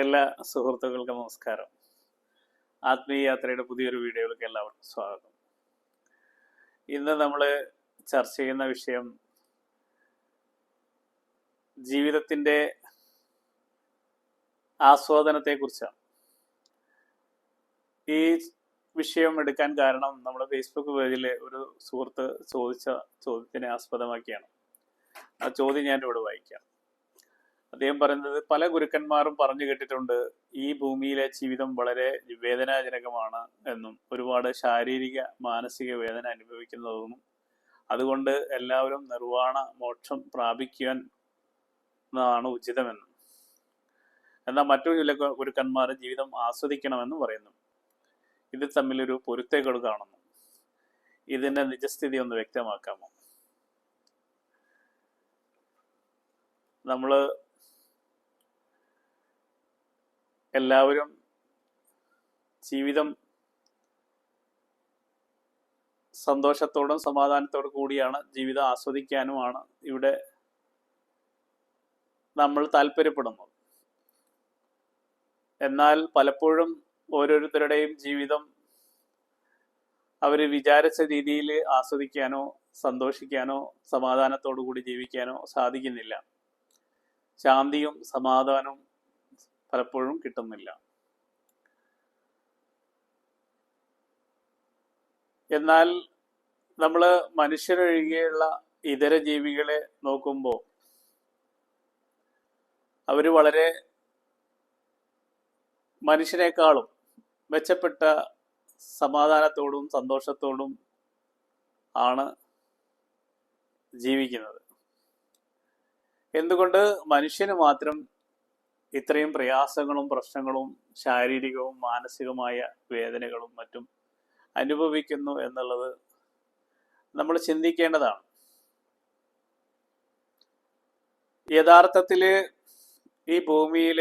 എല്ലാ സുഹൃത്തുക്കൾക്കും നമസ്കാരം. ആത്മീയ യാത്രയുടെ പുതിയൊരു വീഡിയോയിലേക്ക് എല്ലാവർക്കും സ്വാഗതം. ഇന്ന് നമ്മൾ ചർച്ച ചെയ്യുന്ന വിഷയം ജീവിതത്തിന്റെ ആസ്വാദനത്തെക്കുറിച്ചാണ്. ഈ വിഷയം എടുക്കാൻ കാരണം നമ്മുടെ ഫേസ്ബുക്ക് പേജിൽ ഒരു സുഹൃത്ത് ചോദിച്ച ചോദ്യത്തിനെ ആസ്പദമാക്കിയാണ്. ആ ചോദ്യം ഞാൻ ഇവിടെ വായിക്കാം. അദ്ദേഹം പറയുന്നത് പല ഗുരുക്കന്മാരും പറഞ്ഞു കേട്ടിട്ടുണ്ട് ഈ ഭൂമിയിലെ ജീവിതം വളരെ വേദനാജനകമാണ് എന്നും ഒരുപാട് ശാരീരിക മാനസിക വേദന അനുഭവിക്കുന്നതെന്നും അതുകൊണ്ട് എല്ലാവരും നിർവാണ മോക്ഷം പ്രാപിക്കാൻ ആണ് ഉചിതമെന്നും. എന്നാൽ മറ്റു ചില ഗുരുക്കന്മാർ ജീവിതം ആസ്വദിക്കണമെന്നും പറയുന്നു. ഇത് തമ്മിലൊരു പൊരുത്തേകൾ കാണുന്നു. ഇതിന്റെ നിജസ്ഥിതി ഒന്ന് വ്യക്തമാക്കാമോ? നമ്മൾ എല്ലാവരും ജീവിതം സന്തോഷത്തോടും സമാധാനത്തോടും കൂടിയാണ് ജീവിതം ആസ്വദിക്കാനുമാണ് ഇവിടെ നമ്മൾ താല്പര്യപ്പെടുന്നത്. എന്നാൽ പലപ്പോഴും ഓരോരുത്തരുടെയും ജീവിതം അവർ വിചാരിച്ച രീതിയിൽ ആസ്വദിക്കാനോ സന്തോഷിക്കാനോ സമാധാനത്തോടു കൂടി ജീവിക്കാനോ സാധിക്കുന്നില്ല. ശാന്തിയും സമാധാനവും പലപ്പോഴും കിട്ടുന്നില്ല. എന്നാൽ നമ്മൾ മനുഷ്യരൊഴികെയുള്ള ഇതര ജീവികളെ നോക്കുമ്പോൾ അവർ വളരെ മനുഷ്യനേക്കാളും മെച്ചപ്പെട്ട സമാധാനത്തോടും സന്തോഷത്തോടും ആണ് ജീവിക്കുന്നത്. എന്തുകൊണ്ട് മനുഷ്യന് മാത്രം ഇത്രയും പ്രയാസങ്ങളും പ്രശ്നങ്ങളും ശാരീരികവും മാനസികമായ വേദനകളും മറ്റും അനുഭവിക്കുന്നു എന്നുള്ളത് നമ്മൾ ചിന്തിക്കേണ്ടതാണ്. യഥാർത്ഥത്തിൽ ഈ ഭൂമിയിൽ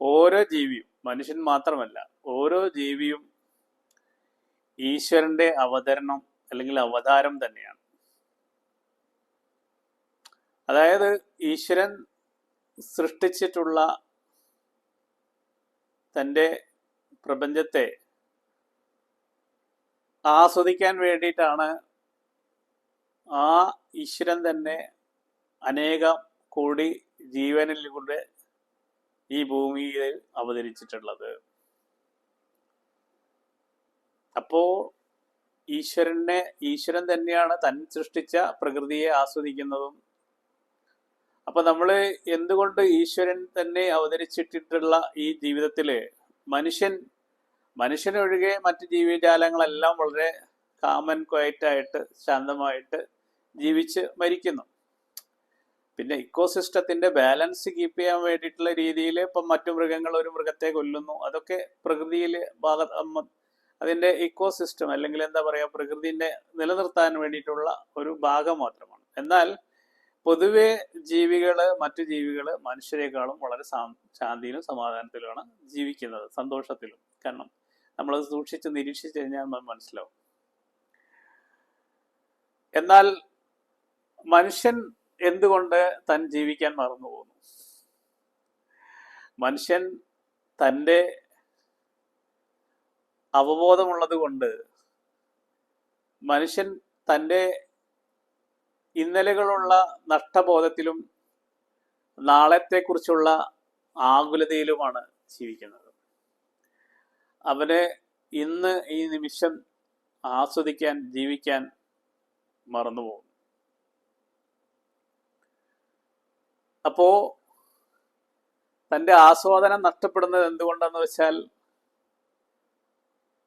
ഓരോ ജീവിയും മനുഷ്യൻ മാത്രമല്ല ഓരോ ജീവിയും ഈശ്വരന്റെ അവതരണം അല്ലെങ്കിൽ അവതാരം തന്നെയാണ്. അതായത് ഈശ്വരൻ സൃഷ്ടിച്ചിട്ടുള്ള തന്റെ പ്രപഞ്ചത്തെ ആസ്വദിക്കാൻ വേണ്ടിയിട്ടാണ് ആ ഈശ്വരൻ തന്നെ അനേകം കോടി ജീവനിലൂടെ ഈ ഭൂമിയിൽ അവതരിച്ചിട്ടുള്ളത്. അപ്പോ ഈശ്വരനെ ഈശ്വരൻ തന്നെയാണ് തൻ സൃഷ്ടിച്ച പ്രകൃതിയെ ആസ്വദിക്കുന്നതും അപ്പൊ നമ്മൾ എന്തുകൊണ്ട് ഈശ്വരൻ തന്നെ അവതരിച്ചിട്ടിട്ടുള്ള ഈ ജീവിതത്തിൽ മനുഷ്യൻ മനുഷ്യനൊഴികെ മറ്റ് ജീവജാലങ്ങളെല്ലാം വളരെ കാമൻ ക്വയറ്റായിട്ട് ശാന്തമായിട്ട് ജീവിച്ച് മരിക്കുന്നു. പിന്നെ ഇക്കോസിസ്റ്റത്തിന്റെ ബാലൻസ് കീപ്പ് ചെയ്യാൻ വേണ്ടിയിട്ടുള്ള രീതിയിൽ ഇപ്പം മറ്റു മൃഗങ്ങൾ ഒരു മൃഗത്തെ കൊല്ലുന്നു. അതൊക്കെ പ്രകൃതിയിൽ ഭാഗ അതിന്റെ ഇക്കോസിസ്റ്റം അല്ലെങ്കിൽ എന്താ പറയാ പ്രകൃതിനെ നിലനിർത്താൻ വേണ്ടിയിട്ടുള്ള ഒരു ഭാഗം മാത്രമാണ്. എന്നാൽ പൊതുവെ ജീവികൾ മറ്റു ജീവികൾ മനുഷ്യരെക്കാളും വളരെ ശാന്തിയിലും സമാധാനത്തിലുമാണ് ജീവിക്കുന്നത് സന്തോഷത്തിലും. കാരണം നമ്മൾ സൂക്ഷിച്ച് നിരീക്ഷിച്ചു കഴിഞ്ഞാൽ മനസ്സിലാവും. എന്നാൽ മനുഷ്യൻ എന്തുകൊണ്ട് തൻ ജീവിക്കാൻ മറന്നു പോകുന്നു മനുഷ്യൻ തന്റെ അവബോധമുള്ളത് കൊണ്ട് മനുഷ്യൻ തന്റെ ഇന്നലെകളുള്ള നഷ്ടബോധത്തിലും നാളത്തെക്കുറിച്ചുള്ള ആകുലതയിലുമാണ് ജീവിക്കുന്നത്. അവന് ഇന്ന് ഈ നിമിഷം ആസ്വദിക്കാൻ ജീവിക്കാൻ മറന്നുപോകും. അപ്പോ തന്റെ ആസ്വാദനം നഷ്ടപ്പെടുന്നത് എന്തുകൊണ്ടെന്ന് വെച്ചാൽ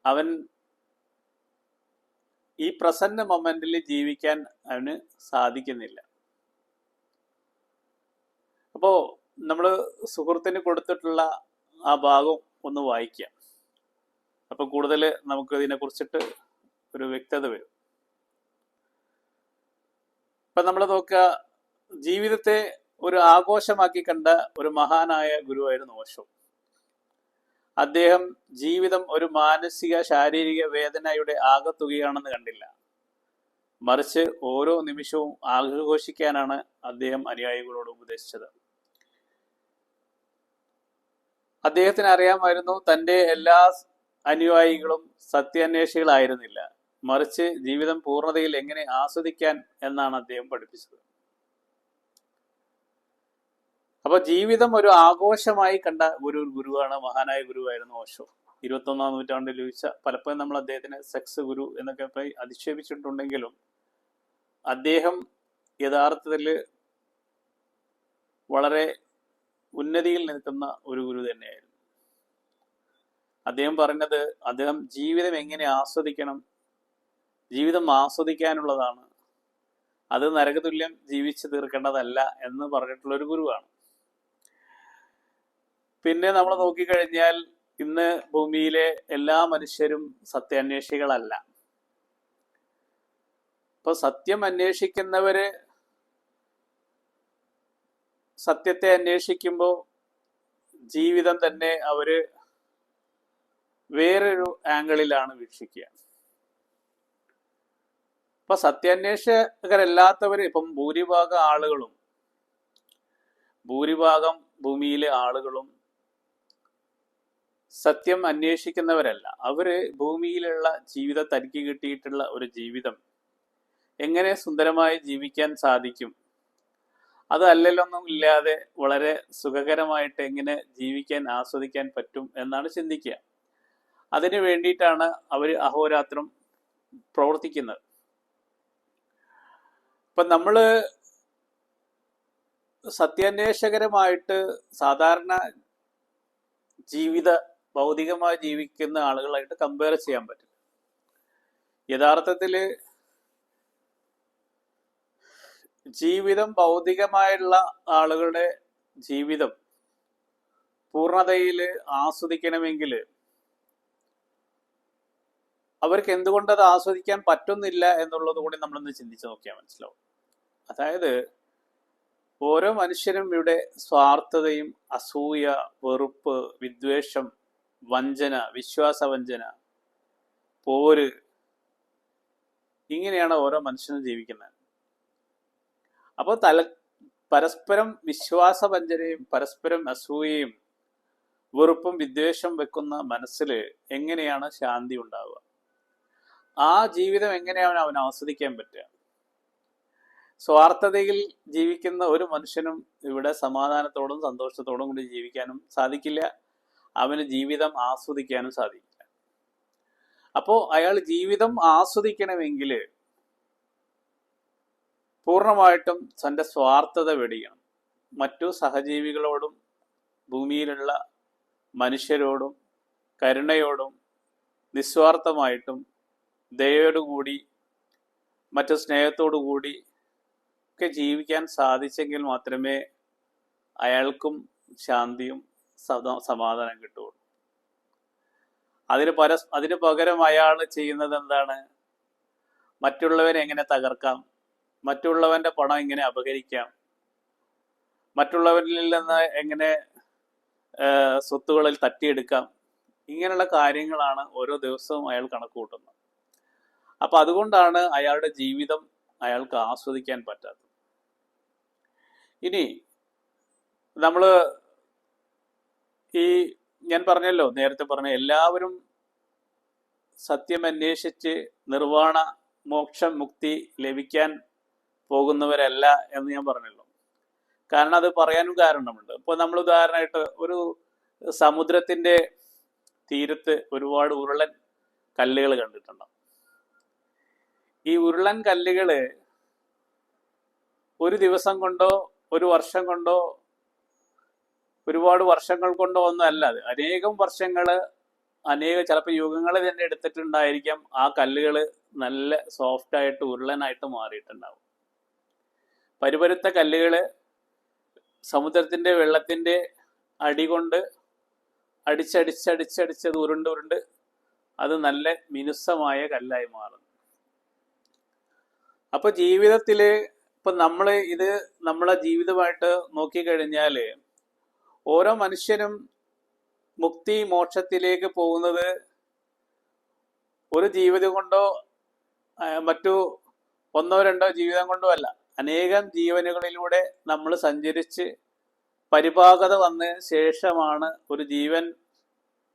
അവൻ ഈ പ്രസന്റ് മൊമെന്റിൽ ജീവിക്കാൻ അവന് സാധിക്കുന്നില്ല. അപ്പോ നമ്മൾ സുഹൃത്തിന് കൊടുത്തിട്ടുള്ള ആ ഭാഗം ഒന്ന് വായിക്കാം. അപ്പൊ കൂടുതൽ നമുക്ക് ഇതിനെ കുറിച്ചിട്ട് ഒരു വ്യക്തത വരും. ഇപ്പൊ നമ്മൾ നോക്കുക ജീവിതത്തെ ഒരു ആഘോഷമാക്കി കണ്ട ഒരു മഹാനായ ഗുരുവായിരുന്നു ഓശോ. അദ്ദേഹം ജീവിതം ഒരു മാനസിക ശാരീരിക വേദനയുടെ ആകത്തുകയാണെന്ന് കണ്ടില്ല. മറിച്ച് ഓരോ നിമിഷവും ആഘോഷിക്കാനാണ് അദ്ദേഹം അനുയായികളോട് ഉപദേശിച്ചത്. അദ്ദേഹത്തിന് അറിയാമായിരുന്നു തന്റെ എല്ലാ അനുയായികളും സത്യാന്വേഷികളായിരുന്നില്ല. മറിച്ച് ജീവിതം പൂർണതയിൽ എങ്ങനെ ആസ്വദിക്കാൻ എന്നാണ് അദ്ദേഹം പഠിപ്പിച്ചത്. അപ്പൊ ജീവിതം ഒരു ആഘോഷമായി കണ്ട ഒരു ഗുരുവാണ് മഹാനായ ഗുരുവായിരുന്നു ഓഷോ ഇരുപത്തൊന്നാം നൂറ്റാണ്ടിൽ ലഭിച്ച പലപ്പോഴും നമ്മൾ അദ്ദേഹത്തിന് സെക്സ് ഗുരു എന്നൊക്കെ പോയി അധിക്ഷേപിച്ചിട്ടുണ്ടെങ്കിലും അദ്ദേഹം യഥാർത്ഥത്തിൽ വളരെ ഉന്നതിയിൽ നിൽക്കുന്ന ഒരു ഗുരു തന്നെയായിരുന്നു. അദ്ദേഹം പറഞ്ഞത് അദ്ദേഹം ജീവിതം എങ്ങനെ ആസ്വദിക്കണം ജീവിതം ആസ്വദിക്കാനുള്ളതാണ് അത് നരകതുല്യം ജീവിച്ചു തീർക്കേണ്ടതല്ല എന്ന് പറഞ്ഞിട്ടുള്ള ഒരു ഗുരുവാണ്. പിന്നെ നമ്മൾ നോക്കിക്കഴിഞ്ഞാൽ ഇന്ന് ഭൂമിയിലെ എല്ലാ മനുഷ്യരും സത്യാന്വേഷികളല്ല. ഇപ്പൊ സത്യം അന്വേഷിക്കുന്നവര് സത്യത്തെ അന്വേഷിക്കുമ്പോൾ ജീവിതം തന്നെ അവർ വേറൊരു ആംഗിളിലാണ് വീക്ഷിക്കുക. ഇപ്പൊ സത്യാന്വേഷകരല്ലാത്തവര് ഇപ്പം ഭൂരിഭാഗം ആളുകളും ഭൂരിഭാഗം ഭൂമിയിലെ ആളുകളും സത്യം അന്വേഷിക്കുന്നവരല്ല. അവർ ഭൂമിയിലുള്ള ജീവിതം തനിക്ക് കിട്ടിയിട്ടുള്ള ഒരു ജീവിതം എങ്ങനെ സുന്ദരമായി ജീവിക്കാൻ സാധിക്കും? അത് അല്ലല്ലൊന്നും ഇല്ലാതെ വളരെ സുഖകരമായിട്ട് എങ്ങനെ ജീവിക്കാൻ ആസ്വദിക്കാൻ പറ്റും എന്നാണ് ചിന്തിക്കുക. അതിനു വേണ്ടിയിട്ടാണ് അവർ അഹോരാത്രം പ്രവർത്തിക്കുന്നത്. ഇപ്പം നമ്മൾ സത്യാന്വേഷകരമായിട്ട് സാധാരണ ജീവിത ഭൗതികമായി ജീവിക്കുന്ന ആളുകളായിട്ട് കമ്പയർ ചെയ്യാൻ പറ്റില്ല. യഥാർത്ഥത്തിൽ ജീവിതം ഭൗതികമായുള്ള ആളുകളുടെ ജീവിതം പൂർണതയിൽ ആസ്വദിക്കണമെങ്കിൽ അവർക്ക് എന്തുകൊണ്ട് അത് ആസ്വദിക്കാൻ പറ്റുന്നില്ല എന്നുള്ളത് കൂടി നമ്മളൊന്ന് ചിന്തിച്ചു നോക്കിയാൽ മനസ്സിലാവും. അതായത് ഓരോ മനുഷ്യനും ഇവിടെ സ്വാർത്ഥതയും അസൂയ വെറുപ്പ് വിദ്വേഷം വഞ്ചന വിശ്വാസവഞ്ചന പോര് ഇങ്ങനെയാണ് ഓരോ മനുഷ്യനും ജീവിക്കുന്നത്. അപ്പോൾ തല പരസ്പരം വിശ്വാസവഞ്ചനയും പരസ്പരം അസൂയയും വെറുപ്പും വിദ്വേഷം വെക്കുന്ന മനസ്സിൽ എങ്ങനെയാണ് ശാന്തി ഉണ്ടാവുക? ആ ജീവിതം എങ്ങനെയാണ് അവൻ ആസ്വദിക്കാൻ പറ്റുക? സ്വാർത്ഥതയിൽ ജീവിക്കുന്ന ഒരു മനുഷ്യനും ഇവിടെ സമാധാനത്തോടും സന്തോഷത്തോടും കൂടി ജീവിക്കാനും സാധിക്കില്ല. അവന് ജീവിതം ആസ്വദിക്കാനും സാധിക്കില്ല. അപ്പോൾ അയാൾ ജീവിതം ആസ്വദിക്കണമെങ്കിൽ പൂർണമായിട്ടും തന്റെ സ്വാർത്ഥത വെടിയണം. മറ്റു സഹജീവികളോടും ഭൂമിയിലുള്ള മനുഷ്യരോടും കരുണയോടും നിസ്വാർത്ഥമായിട്ടും ദയോടുകൂടി മറ്റു സ്നേഹത്തോടു കൂടി ഒക്കെ ജീവിക്കാൻ സാധിച്ചെങ്കിൽ മാത്രമേ അയാൾക്കും ശാന്തിയും സമാധാനം കിട്ടുള്ളൂ. അതിന് പര അതിന് പകരം അയാൾ ചെയ്യുന്നത് എന്താണ്? മറ്റുള്ളവരെ എങ്ങനെ തകർക്കാം? മറ്റുള്ളവന്റെ പണം എങ്ങനെ അപഹരിക്കാം? മറ്റുള്ളവരിൽ നിന്ന് എങ്ങനെ സ്വത്തുകളിൽ തട്ടിയെടുക്കാം? ഇങ്ങനെയുള്ള കാര്യങ്ങളാണ് ഓരോ ദിവസവും അയാൾ കണക്ക് കൂട്ടുന്നത്. അപ്പൊ അതുകൊണ്ടാണ് അയാളുടെ ജീവിതം അയാൾക്ക് ആസ്വദിക്കാൻ പറ്റാത്തത്. ഇനി നമ്മൾ ഈ ഞാൻ പറഞ്ഞല്ലോ നേരത്തെ പറഞ്ഞ എല്ലാവരും സത്യം അന്വേഷിച്ച് നിർവാണ മോക്ഷം മുക്തി ലഭിക്കാൻ പോകുന്നവരല്ല എന്ന് ഞാൻ പറഞ്ഞല്ലോ. കാരണം അത് പറയാനും കാരണമുണ്ട്. ഇപ്പോൾ നമ്മൾ ഉദാഹരണമായിട്ട് ഒരു സമുദ്രത്തിന്റെ തീരത്ത് ഒരുപാട് ഉരുളൻ കല്ലുകൾ കണ്ടിട്ടുണ്ട്? ഈ ഉരുളൻ കല്ലുകൾ ഒരു ദിവസം കൊണ്ടോ ഒരു വർഷം കൊണ്ടോ ഒരുപാട് വർഷങ്ങൾ കൊണ്ടോ ഒന്നും അല്ല അത്. അനേകം വർഷങ്ങൾ അനേക ചിലപ്പോൾ യുഗങ്ങൾ തന്നെ എടുത്തിട്ടുണ്ടായിരിക്കാം. ആ കല്ലുകൾ നല്ല സോഫ്റ്റ് ആയിട്ട് ഉരുളനായിട്ട് മാറിയിട്ടുണ്ടാവും. പരുപരുത്ത കല്ലുകൾ സമുദ്രത്തിന്റെ വെള്ളത്തിന്റെ അടി കൊണ്ട് അടിച്ചടിച്ചടിച്ചടിച്ചത് ഉരുണ്ട് ഉരുണ്ട് അത് നല്ല മിനുസമായ കല്ലായി മാറുന്നു. അപ്പൊ ജീവിതത്തിൽ ഇപ്പൊ നമ്മൾ ഇത് നമ്മളെ ജീവിതമായിട്ട് നോക്കിക്കഴിഞ്ഞാൽ ഓരോ മനുഷ്യനും മുക്തി മോക്ഷത്തിലേക്ക് പോകുന്നത് ഒരു ജീവിതം കൊണ്ടോ മറ്റു ഒന്നോ രണ്ടോ ജീവിതം കൊണ്ടോ അല്ല. അനേകം ജീവനുകളിലൂടെ നമ്മൾ സഞ്ചരിച്ച് പരിപാകത വന്ന ശേഷമാണ് ഒരു ജീവൻ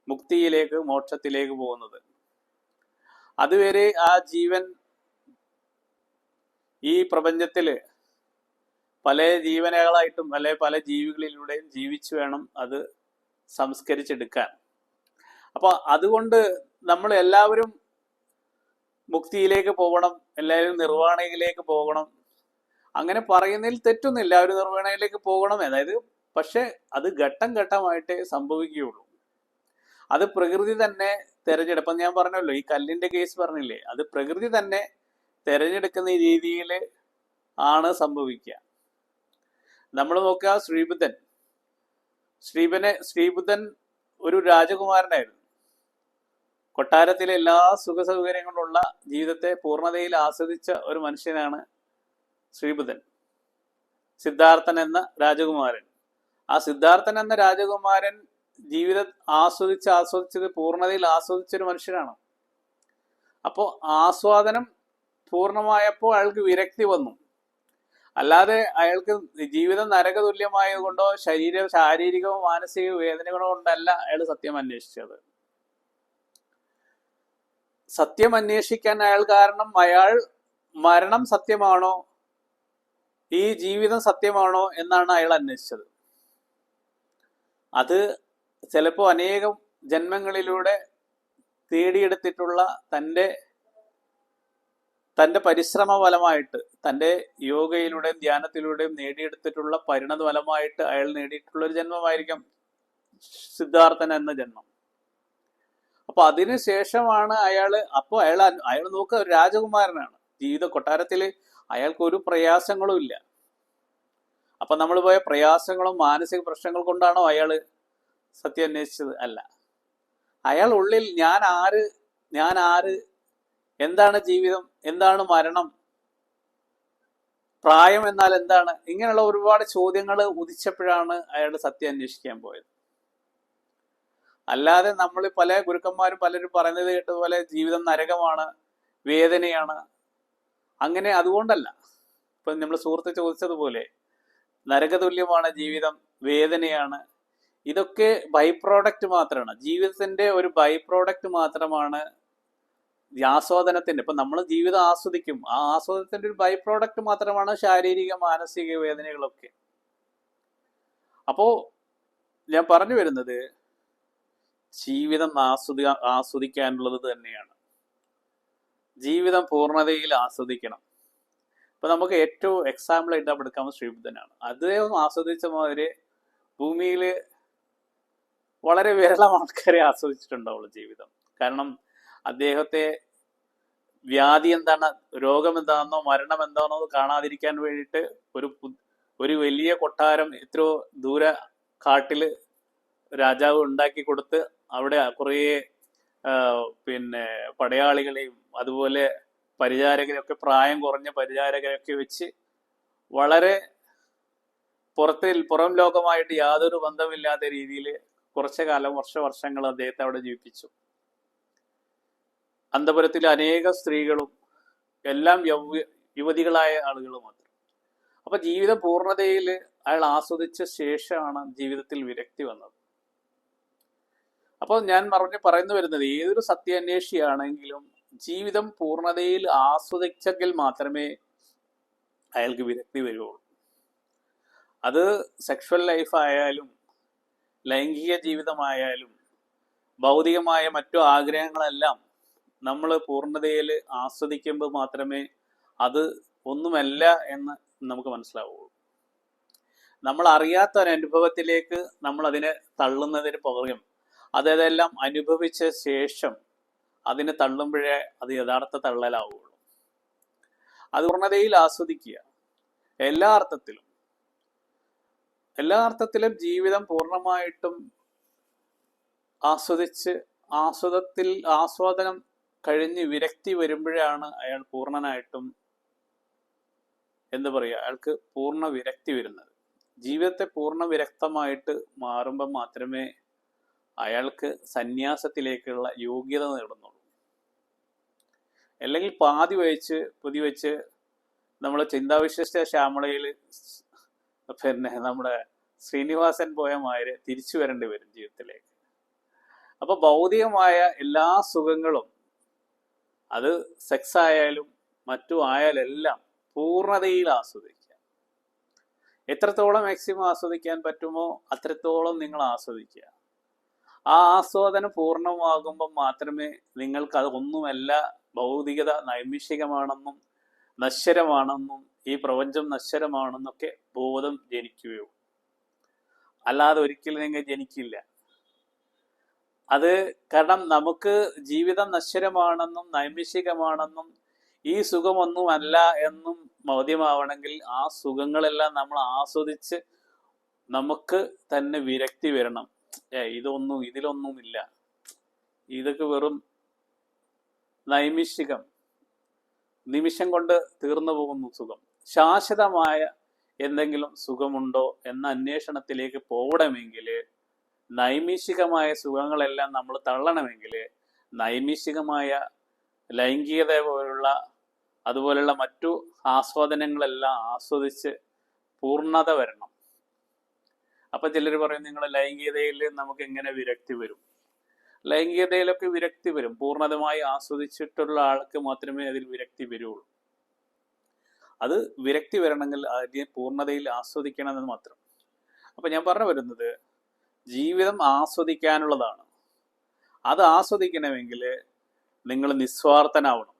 മുക്തിയിലേക്ക് മോക്ഷത്തിലേക്ക് പോകുന്നത്. അതുവരെ ആ ജീവൻ ഈ പ്രപഞ്ചത്തിൽ പല ജീവനകളായിട്ടും അല്ലെ പല ജീവികളിലൂടെയും ജീവിച്ചു വേണം അത് സംസ്കരിച്ചെടുക്കാൻ. അപ്പൊ അതുകൊണ്ട് നമ്മൾ എല്ലാവരും മുക്തിയിലേക്ക് പോകണം എല്ലാവരും നിർവാണയിലേക്ക് പോകണം. അങ്ങനെ പറയുന്നതിൽ തെറ്റൊന്നുമില്ല. ഒരു നിർവാണയിലേക്ക് പോകണം. അതായത് പക്ഷെ അത് ഘട്ടം ഘട്ടമായിട്ടേ സംഭവിക്കുകയുള്ളൂ. അത് പ്രകൃതി തന്നെ തെരഞ്ഞെടുപ്പം ഞാൻ പറഞ്ഞല്ലോ ഈ കല്ലിന്റെ കേസ് പറഞ്ഞില്ലേ അത് പ്രകൃതി തന്നെ തെരഞ്ഞെടുക്കുന്ന രീതിയിൽ ആണ് സംഭവിക്കുക. നമ്മൾ നോക്കുക ശ്രീബുദ്ധൻ. ശ്രീബനെ ശ്രീബുദ്ധൻ ഒരു രാജകുമാരനായിരുന്നു. കൊട്ടാരത്തിലെ എല്ലാ സുഖ സൗകര്യങ്ങളുള്ള ജീവിതത്തെ പൂർണതയിൽ ആസ്വദിച്ച ഒരു മനുഷ്യനാണ് ശ്രീബുദ്ധൻ. സിദ്ധാർത്ഥൻ എന്ന രാജകുമാരൻ. ആ സിദ്ധാർത്ഥൻ എന്ന രാജകുമാരൻ ജീവിതം ആസ്വദിച്ച് ആസ്വദിച്ചത് പൂർണതയിൽ ആസ്വദിച്ചൊരു മനുഷ്യനാണ്. അപ്പോൾ ആസ്വാദനം പൂർണമായപ്പോൾ അയാൾക്ക് വിരക്തി വന്നു. അല്ലാതെ അയാൾക്ക് ജീവിതം നരകതുല്യമായത് കൊണ്ടോ ശരീര ശാരീരികമോ മാനസിക വേദനകളോ കൊണ്ടല്ല അയാൾ സത്യം അന്വേഷിച്ചത്. സത്യം അന്വേഷിക്കാൻ അയാൾ കാരണം അയാൾ മരണം സത്യമാണോ? ഈ ജീവിതം സത്യമാണോ എന്നാണ് അയാൾ അന്വേഷിച്ചത്. അത് ചിലപ്പോൾ അനേകം ജന്മങ്ങളിലൂടെ തേടിയെടുത്തിട്ടുള്ള തന്റെ തന്റെ പരിശ്രമ ഫലമായിട്ട് തന്റെ യോഗയിലൂടെയും ധ്യാനത്തിലൂടെയും നേടിയെടുത്തിട്ടുള്ള പരിണത ഫലമായിട്ട് അയാൾ നേടിയിട്ടുള്ള ഒരു ജന്മമായിരിക്കും സിദ്ധാർത്ഥൻ എന്ന ജന്മം. അപ്പൊ അതിനുശേഷമാണ് അയാൾ അപ്പൊ അയാൾ അയാൾ നോക്കുക ഒരു രാജകുമാരനാണ്. ജീവിത കൊട്ടാരത്തിൽ അയാൾക്ക് ഒരു പ്രയാസങ്ങളും ഇല്ല. അപ്പൊ നമ്മൾ പോയ പ്രയാസങ്ങളും മാനസിക പ്രശ്നങ്ങൾ കൊണ്ടാണോ അയാൾ സത്യം അന്വേഷിച്ചത്? അല്ല. അയാൾ ഉള്ളിൽ ഞാൻ ആര് ഞാൻ ആര് എന്താണ് ജീവിതം? എന്താണ് മരണം? പ്രായം എന്നാൽ എന്താണ്? ഇങ്ങനെയുള്ള ഒരുപാട് ചോദ്യങ്ങൾ ഉദിച്ചപ്പോഴാണ് അയാൾ സത്യം അന്വേഷിക്കാൻ പോയത്. അല്ലാതെ നമ്മൾ പല ഗുരുക്കന്മാരും പലരും പറയുന്നത് കേട്ടതുപോലെ ജീവിതം നരകമാണ് വേദനയാണ്. അങ്ങനെ അതുകൊണ്ടല്ല. ഇപ്പൊ നമ്മൾ സുഹൃത്ത് ചോദിച്ചതുപോലെ നരകതുല്യമാണ് ജീവിതം വേദനയാണ്. ഇതൊക്കെ ബൈ പ്രോഡക്റ്റ് മാത്രമാണ്. ജീവിതത്തിന്റെ ഒരു ബൈ പ്രോഡക്റ്റ് മാത്രമാണ് ഈ ആസ്വാദനത്തിന്റെ ഇപ്പൊ നമ്മൾ ജീവിതം ആസ്വദിക്കും. ആ ആസ്വാദനത്തിന്റെ ഒരു ബൈ പ്രോഡക്റ്റ് മാത്രമാണ് ശാരീരിക മാനസിക വേദനകളൊക്കെ. അപ്പോ ഞാൻ പറഞ്ഞു വരുന്നത് ജീവിതം ആസ്വദി ആസ്വദിക്കാനുള്ളത് തന്നെയാണ്. ജീവിതം പൂർണതയിൽ ആസ്വദിക്കണം. ഇപ്പൊ നമുക്ക് ഏറ്റവും എക്സാമ്പിൾ ആയിട്ട് എടുക്കാവുന്ന ശ്രീബുദ്ധനാണ്. അദ്ദേഹം ആസ്വദിച്ച മാതിരി ഭൂമിയിൽ വളരെ വിരളം ആൾക്കാരെ ആസ്വദിച്ചിട്ടുണ്ടാവുള്ളൂ ജീവിതം. കാരണം അദ്ദേഹത്തെ വ്യാധി എന്താണ് രോഗം എന്താണെന്നോ മരണം എന്താണെന്നോ കാണാതിരിക്കാൻ വേണ്ടിയിട്ട് ഒരു ഒരു വലിയ കൊട്ടാരം എത്രയോ ദൂര കാട്ടിൽ രാജാവ് ഉണ്ടാക്കി കൊടുത്ത് അവിടെ കുറേ പിന്നെ പടയാളികളെയും അതുപോലെ പരിചാരകരെയൊക്കെ പ്രായം കുറഞ്ഞ പരിചാരകരെയൊക്കെ വെച്ച് വളരെ പുറത്തിൽ പുറം ലോകമായിട്ട് യാതൊരു ബന്ധമില്ലാത്ത രീതിയിൽ കുറച്ചു കാലം വർഷ വർഷങ്ങൾ അദ്ദേഹത്തെ അവിടെ ജീവിപ്പിച്ചു. അന്തപുരത്തിലെ അനേക സ്ത്രീകളും എല്ലാം യൗവ യുവതികളായ ആളുകളും മാത്രം. അപ്പൊ ജീവിത പൂർണതയിൽ അയാൾ ആസ്വദിച്ച ശേഷമാണ് ജീവിതത്തിൽ വിരക്തി വന്നത്. അപ്പോൾ ഞാൻ പറഞ്ഞ് പറയുന്നു വരുന്നത് ഏതൊരു സത്യാന്വേഷിയാണെങ്കിലും ജീവിതം പൂർണതയിൽ ആസ്വദിച്ചെങ്കിൽ മാത്രമേ അയാൾക്ക് വിരക്തി വരുവുള്ളൂ. അത് സെക്ഷൽ ലൈഫായാലും ലൈംഗിക ജീവിതമായാലും ഭൗതികമായ മറ്റു ആഗ്രഹങ്ങളെല്ലാം നമ്മൾ പൂർണതയിൽ ആസ്വദിക്കുമ്പോൾ മാത്രമേ അത് ഒന്നുമല്ല എന്ന് നമുക്ക് മനസ്സിലാവുള്ളൂ. നമ്മൾ അറിയാത്ത ഒരു അനുഭവത്തിലേക്ക് നമ്മൾ അതിനെ തള്ളുന്നതിന് പകരം അതെല്ലാം അനുഭവിച്ച ശേഷം അതിനെ തള്ളുമ്പോഴേ അത് യഥാർത്ഥ തള്ളലാവുള്ളൂ. അത് പൂർണതയിൽ ആസ്വദിക്കുക. എല്ലാ അർത്ഥത്തിലും. എല്ലാ അർത്ഥത്തിലും ജീവിതം പൂർണമായിട്ടും ആസ്വദിച്ച് ആസ്വദത്തിൽ ആസ്വാദനം കഴിഞ്ഞ് വിരക്തി വരുമ്പോഴാണ് അയാൾ പൂർണനായിട്ടും എന്താ പറയുക? അയാൾക്ക് പൂർണ വിരക്തി വരുന്നത്. ജീവിതത്തെ പൂർണ വിരക്തമായിട്ട് മാറുമ്പോൾ മാത്രമേ അയാൾക്ക് സന്യാസത്തിലേക്കുള്ള യോഗ്യത നേടുന്നുള്ളൂ. അല്ലെങ്കിൽ പാതി വഹിച്ച് പുതി വെച്ച് നമ്മൾ ചിന്താവിശിഷ്ട ശ്യാമളയിൽ പിന്നെ നമ്മുടെ ശ്രീനിവാസൻ പോയ മാര് തിരിച്ചു വരേണ്ടി വരും ജീവിതത്തിലേക്ക്. അപ്പൊ ഭൗതികമായ എല്ലാ സുഖങ്ങളും അത് സെക്സ് ആയാലും മറ്റു ആയാലെല്ലാം പൂർണതയിൽ ആസ്വദിക്കുക. എത്രത്തോളം മാക്സിമം ആസ്വദിക്കാൻ പറ്റുമോ അത്രത്തോളം നിങ്ങൾ ആസ്വദിക്കുക. ആ ആസ്വാദനം പൂർണമാകുമ്പോൾ മാത്രമേ നിങ്ങൾക്ക് അത് ഒന്നുമല്ല ഭൗതികത നൈമിഷികമാണെന്നും നശ്വരമാണെന്നും ഈ പ്രപഞ്ചം നശ്വരമാണെന്നൊക്കെ ബോധം ജനിക്കുകയുള്ളൂ. അല്ലാതെ ഒരിക്കലും നിങ്ങൾ ജനിക്കില്ല. അത് കാരണം നമുക്ക് ജീവിതം നശ്വരമാണെന്നും നൈമിഷികമാണെന്നും ഈ സുഖമൊന്നും അല്ല എന്നും ബോധ്യമാവണമെങ്കിൽ ആ സുഖങ്ങളെല്ലാം നമ്മൾ ആസ്വദിച്ച് നമുക്ക് തന്നെ വിരക്തി വരണം. ഏ ഇതൊന്നും ഇതിലൊന്നുമില്ല. ഇതൊക്കെ വെറും നൈമിഷികം. നിമിഷം കൊണ്ട് തീർന്നു പോകുന്നു സുഖം. ശാശ്വതമായ എന്തെങ്കിലും സുഖമുണ്ടോ എന്ന അന്വേഷണത്തിലേക്ക് പോകണമെങ്കിൽ നൈമിഷികമായ സുഖങ്ങളെല്ലാം നമ്മൾ തള്ളണമെങ്കിൽ നൈമിഷികമായ ലൈംഗികത പോലുള്ള അതുപോലുള്ള മറ്റു ആസ്വാദനങ്ങളെല്ലാം ആസ്വദിച്ച് പൂർണത വരണം. അപ്പൊ ചിലർ പറയും നിങ്ങൾ ലൈംഗികതയിൽ നമുക്ക് എങ്ങനെ വിരക്തി വരും? ലൈംഗികതയിലൊക്കെ വിരക്തി വരും. പൂർണതമായി ആസ്വദിച്ചിട്ടുള്ള ആൾക്ക് മാത്രമേ അതിൽ വിരക്തി വരുള്ളൂ. അത് വിരക്തി വരണമെങ്കിൽ അതിനെ പൂർണതയിൽ ആസ്വദിക്കണമെന്ന് മാത്രം. അപ്പൊ ഞാൻ പറഞ്ഞു വരുന്നത് ജീവിതം ആസ്വദിക്കാനുള്ളതാണ്. അത് ആസ്വദിക്കണമെങ്കിൽ നിങ്ങൾ നിസ്വാർത്ഥനാവണം.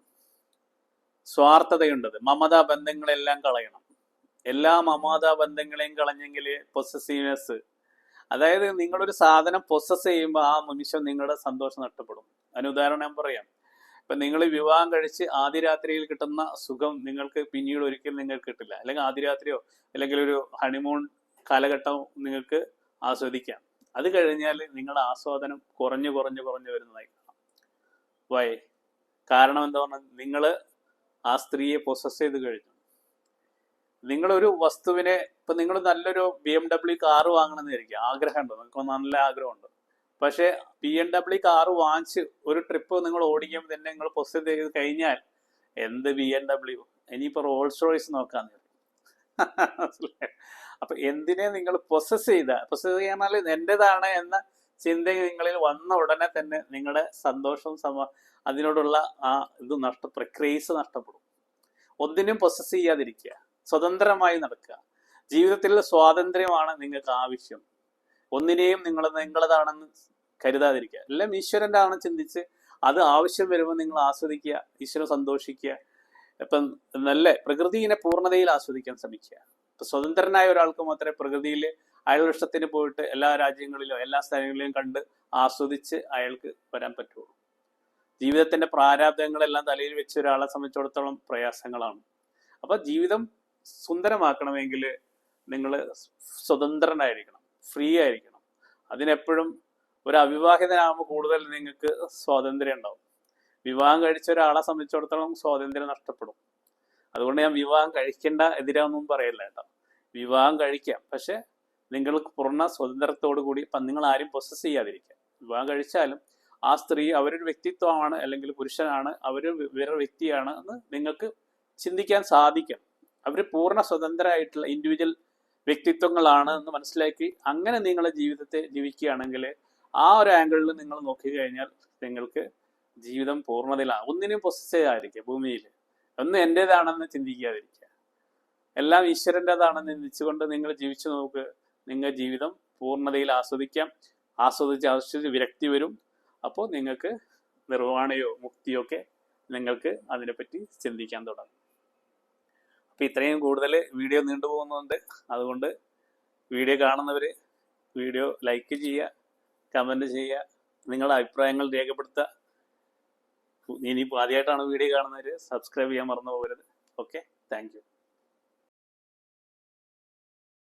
സ്വാർത്ഥതയുണ്ടത്. മമതാ ബന്ധങ്ങളെല്ലാം കളയണം. എല്ലാ മമതാ ബന്ധങ്ങളെയും കളഞ്ഞെങ്കിൽ പൊസസീവ്നെസ് അതായത് നിങ്ങളൊരു സാധനം പൊസസ് ചെയ്യുമ്പോൾ ആ നിമിഷം നിങ്ങളുടെ സന്തോഷം നഷ്ടപ്പെടും. അതിന് ഉദാഹരണം ഞാൻ പറയാം. ഇപ്പൊ നിങ്ങൾ വിവാഹം കഴിച്ച് ആദ്യ രാത്രിയിൽ കിട്ടുന്ന സുഖം നിങ്ങൾക്ക് പിന്നീട് ഒരിക്കലും നിങ്ങൾക്ക് കിട്ടില്ല. അല്ലെങ്കിൽ ആദ്യ രാത്രിയോ അല്ലെങ്കിൽ ഒരു ഹണിമൂൺ കാലഘട്ടം നിങ്ങൾക്ക് ആസ്വദിക്കാം. അത് കഴിഞ്ഞാൽ നിങ്ങളുടെ ആസ്വാദനം കുറഞ്ഞു കുറഞ്ഞു കുറഞ്ഞു വരുന്നതായി കാണാം. വൈ. കാരണം എന്താ പറഞ്ഞാൽ നിങ്ങൾ ആ സ്ത്രീയെ പ്രൊസസ് ചെയ്ത് കഴിഞ്ഞു. നിങ്ങളൊരു വസ്തുവിനെ ഇപ്പൊ നിങ്ങൾ നല്ലൊരു ബി എം ഡബ്ല്യു കാറ് വാങ്ങണമെന്നായിരിക്കും ആഗ്രഹമുണ്ട്? നിങ്ങൾക്ക് നല്ല ആഗ്രഹമുണ്ട്? പക്ഷേ ബി എം ഡബ്ല്യു കാറ് വാങ്ങിച്ച് ഒരു ട്രിപ്പ് നിങ്ങൾ ഓടിക്കുമ്പോൾ തന്നെ നിങ്ങൾ പൊസസ് ചെയ്ത് കഴിഞ്ഞാൽ എന്ത് ബി എം ഡബ്ല്യു ഇനിയിപ്പോ റോൾസ് റോയ്സ് നോക്കാന്ന് അപ്പൊ എന്തിനെ നിങ്ങൾ പ്രൊസസ് ചെയ്ത? പ്രൊസസ് ചെയ്യാൻ എന്റേതാണ് എന്ന ചിന്ത നിങ്ങളിൽ വന്ന ഉടനെ തന്നെ നിങ്ങളുടെ സന്തോഷം സമ അതിനോടുള്ള ആ ഇത് നഷ്ട ക്രേസ് നഷ്ടപ്പെടും. ഒന്നിനും പ്രൊസസ് ചെയ്യാതിരിക്കുക. സ്വതന്ത്രമായി നടക്കുക. ജീവിതത്തിൽ സ്വാതന്ത്ര്യമാണ് നിങ്ങൾക്ക് ആവശ്യം. ഒന്നിനെയും നിങ്ങൾ നിങ്ങളതാണെന്ന് കരുതാതിരിക്കുക. എല്ലാം ഈശ്വരന്റെ ആണ് ചിന്തിച്ച് അത് ആവശ്യം വരുമ്പോൾ നിങ്ങൾ ആസ്വദിക്കുക ഈശ്വരൻ സന്തോഷിക്കുക. ഇപ്പം നല്ല പ്രകൃതിയെ പൂർണതയിൽ ആസ്വദിക്കാൻ ശ്രമിക്കുക. സ്വതന്ത്രനായ ഒരാൾക്ക് മാത്രമേ പ്രകൃതിയിൽ അയാളുടെ ഇഷ്ടത്തിന് പോയിട്ട് എല്ലാ രാജ്യങ്ങളിലും എല്ലാ സ്ഥലങ്ങളിലും കണ്ട് ആസ്വദിച്ച് അയാൾക്ക് വരാൻ പറ്റുള്ളൂ. ജീവിതത്തിന്റെ പ്രാരാബ്ദങ്ങളെല്ലാം തലയിൽ വെച്ച ഒരാളെ സംബന്ധിച്ചിടത്തോളം പ്രയാസങ്ങളാണ്. അപ്പൊ ജീവിതം സുന്ദരമാക്കണമെങ്കിൽ നിങ്ങൾ സ്വതന്ത്രനായിരിക്കണം ഫ്രീ ആയിരിക്കണം. അതിനെപ്പോഴും ഒരു അവിവാഹിതനാകുമ്പോൾ കൂടുതൽ നിങ്ങൾക്ക് സ്വാതന്ത്ര്യം ഉണ്ടാവും. വിവാഹം കഴിച്ച ഒരാളെ സംബന്ധിച്ചിടത്തോളം സ്വാതന്ത്ര്യം നഷ്ടപ്പെടും. അതുകൊണ്ട് ഞാൻ വിവാഹം കഴിക്കേണ്ട എതിരാന്നും പറയല്ല കേട്ടോ. വിവാഹം കഴിക്കാം. പക്ഷെ നിങ്ങൾക്ക് പൂർണ സ്വതന്ത്രത്തോടു കൂടി ഇപ്പം നിങ്ങൾ ആരും പ്രൊസസ് ചെയ്യാതിരിക്കുക. വിവാഹം കഴിച്ചാലും ആ സ്ത്രീ അവരൊരു വ്യക്തിത്വമാണ് അല്ലെങ്കിൽ പുരുഷനാണ് അവർ വേറെ വ്യക്തിയാണ് എന്ന് നിങ്ങൾക്ക് ചിന്തിക്കാൻ സാധിക്കും. അവർ പൂർണ സ്വതന്ത്രമായിട്ടുള്ള ഇൻഡിവിജ്വൽ വ്യക്തിത്വങ്ങളാണ് എന്ന് മനസ്സിലാക്കി അങ്ങനെ നിങ്ങളെ ജീവിതത്തെ ജീവിക്കുകയാണെങ്കിൽ ആ ഒരു ആംഗിളിൽ നിങ്ങൾ നോക്കി കഴിഞ്ഞാൽ നിങ്ങൾക്ക് ജീവിതം പൂർണതയിലാണ് ഒന്നിനും പൊസസ് ചെയ്യാതിരിക്കുക. ഭൂമിയിൽ ഒന്നും എന്റേതാണെന്ന് ചിന്തിക്കാതിരിക്കുക. എല്ലാം ഈശ്വരന്റെതാണെന്ന് ചിന്തിച്ചുകൊണ്ട് നിങ്ങൾ ജീവിച്ചു നോക്ക്. നിങ്ങളുടെ ജീവിതം പൂർണതയിൽ ആസ്വദിക്കാം. ആസ്വദിച്ച് ആസ്വദിച്ച് വിരക്തി വരും. അപ്പോൾ നിങ്ങൾക്ക് നിർവാണയോ മുക്തിയോ ഒക്കെ നിങ്ങൾക്ക് അതിനെപ്പറ്റി ചിന്തിക്കാൻ തുടങ്ങും. അപ്പം ഇത്രയും കൂടുതൽ വീഡിയോ നീണ്ടുപോകുന്നുണ്ട് അതുകൊണ്ട് വീഡിയോ കാണുന്നവർ വീഡിയോ ലൈക്ക് ചെയ്യുക കമന്റ് ചെയ്യുക നിങ്ങളുടെ അഭിപ്രായങ്ങൾ രേഖപ്പെടുത്തുക. ഇനി ആദ്യമായിട്ടാണ് വീഡിയോ കാണുന്നവർ സബ്സ്ക്രൈബ് ചെയ്യാൻ മറന്നു പോകരുത്. Okay thank